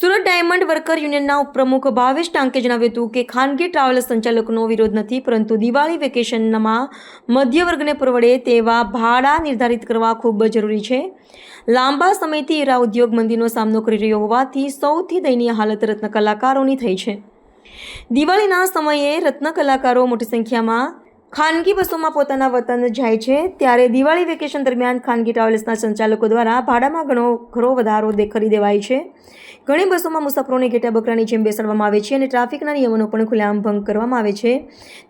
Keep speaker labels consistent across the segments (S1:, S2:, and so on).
S1: Surat diamond worker યુનિયનના ઉપપ્રમુખ ભાવેશ ટાંકે જણાવ્યું હતું કે ખાનગી ટ્રાવેલ્સ સંચાલકોનો વિરોધ નથી, પરંતુ દિવાળી વેકેશનમાં મધ્ય વર્ગને પરવડે તેવા ભાડા નિર્ધારિત કરવા ખૂબ જરૂરી છે. લાંબા સમયથી હીરા ઉદ્યોગ મંદીનો સામનો કરી રહ્યો હોવાથી સૌથી દયનીય હાલત રત્ન કલાકારોની થઈ છે. દિવાળીના સમયે રત્ન કલાકારો મોટી સંખ્યામાં ખાનગી બસોમાં પોતાના વતન જાય છે, ત્યારે દિવાળી વેકેશન દરમિયાન ખાનગી ટ્રાવેલ્સના સંચાલકો દ્વારા ભાડામાં ઘણો ઘણો વધારો કરી દેવાય છે. ઘણી બસોમાં મુસાફરોને ઘેટા બકરાની જેમ બેસાડવામાં આવે છે અને ટ્રાફિકના નિયમોનો પણ ખુલ્લેઆમ ભંગ કરવામાં આવે છે.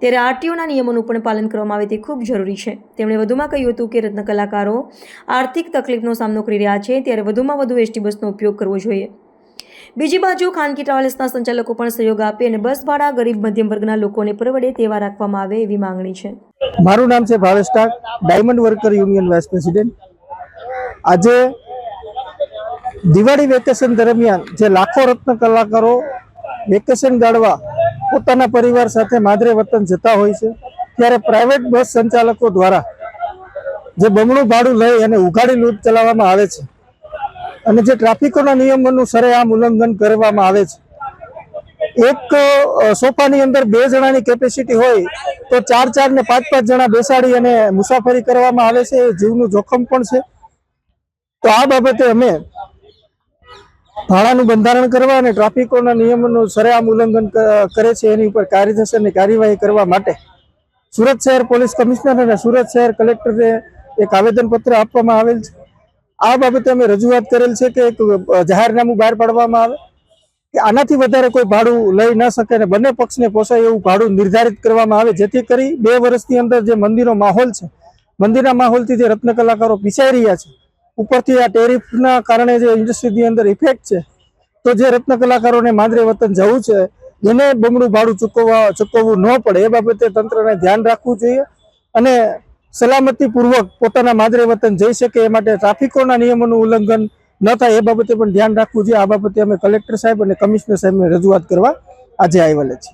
S1: ત્યારે આરટીઓના નિયમોનું પણ પાલન કરવામાં આવે તે ખૂબ જરૂરી છે. તેમણે વધુમાં કહ્યું હતું કે રત્ન કલાકારો આર્થિક તકલીફનો સામનો કરી રહ્યા છે, ત્યારે વધુમાં વધુ એસટી બસનો ઉપયોગ કરવો જોઈએ. બીજી બાજુ ખાનગી ટ્રાવેલ્સના સંચાલકો પણ સહયોગ આપે અને બસ ભાડા ગરીબ મધ્યમ વર્ગના લોકોને પરવડે તેવા રાખવામાં આવે એવી માંગણી છે.
S2: મારું નામ છે Bhavesh diamond worker union vice president. આજે દિવાળી વેકેશન દરમિયાન જે લાખો રત્ન કલાકારો વેકેશન ગાળવા પોતાના પરિવાર સાથે માદરે વતન જતા હોય છે, ત્યારે પ્રાઇવેટ બસ સંચાલકો દ્વારા જે બમણું ભાડું લઈ અને ઉઘાડી લૂંટ ચલાવવામાં આવે છે અને જે ટ્રાફિકોના નિયમોનું સરેઆમ ઉલ્લંઘન કરવામાં આવે છે. એક સોફાની અંદર બે જણાની કેપેસિટી હોય તો ચાર ચાર ને પાંચ પાંચ જણા બેસાડી અને મુસાફરી કરવામાં આવે છે. જીવનું જોખમ પણ છે. તો આ બાબતે અમે ભાડાનું બંધારણ કરવા અને ટ્રાફિકોના નિયમોનું સરેઆમ ઉલ્લંઘન કરે છે. એની ઉપર કાર્યદર્શનની કાર્યવાહી કરવા માટે સુરત શહેર પોલીસ કમિશનર અને સુરત શહેર કલેક્ટરને એક આવેદનપત્ર આપવામાં આવેલ છે. આ બાબતે અમે રજૂઆત કરેલ છે કે એક જાહેરનામું બહાર પાડવામાં આવે, કે આનાથી વધારે કોઈ ભાડું લઈ ન શકે અને બંને પક્ષને પોસાય એવું ભાડું નિર્ધારિત કરવામાં આવે, જેથી કરી બે વર્ષની અંદર જે મંદિરનો માહોલ છે મંદિરના માહોલથી જે રત્ન કલાકારો પીસાઈ રહ્યા છે, ઉપરથી આ ટેરિફના કારણે જે ઇન્ડસ્ટ્રીની અંદર ઇફેક્ટ છે, તો જે રત્ન કલાકારોને માંદરે વતન જવું છે, એને બમણું ભાડું ચૂકવવા, ચૂકવવું ન પડે, એ બાબતે તંત્રને ધ્યાન રાખવું જોઈએ અને સલામતીપૂર્વક પોતાના માદરે વતન જઈ શકે એ માટે ટ્રાફિકોના નિયમોનું ઉલ્લંઘન ન થાય એ બાબતે પણ ધ્યાન રાખવું જોઈએ. આ બાબતે અમે કલેક્ટર સાહેબ અને કમિશનર સાહેબને રજૂઆત કરવા આજે આવેલા છીએ.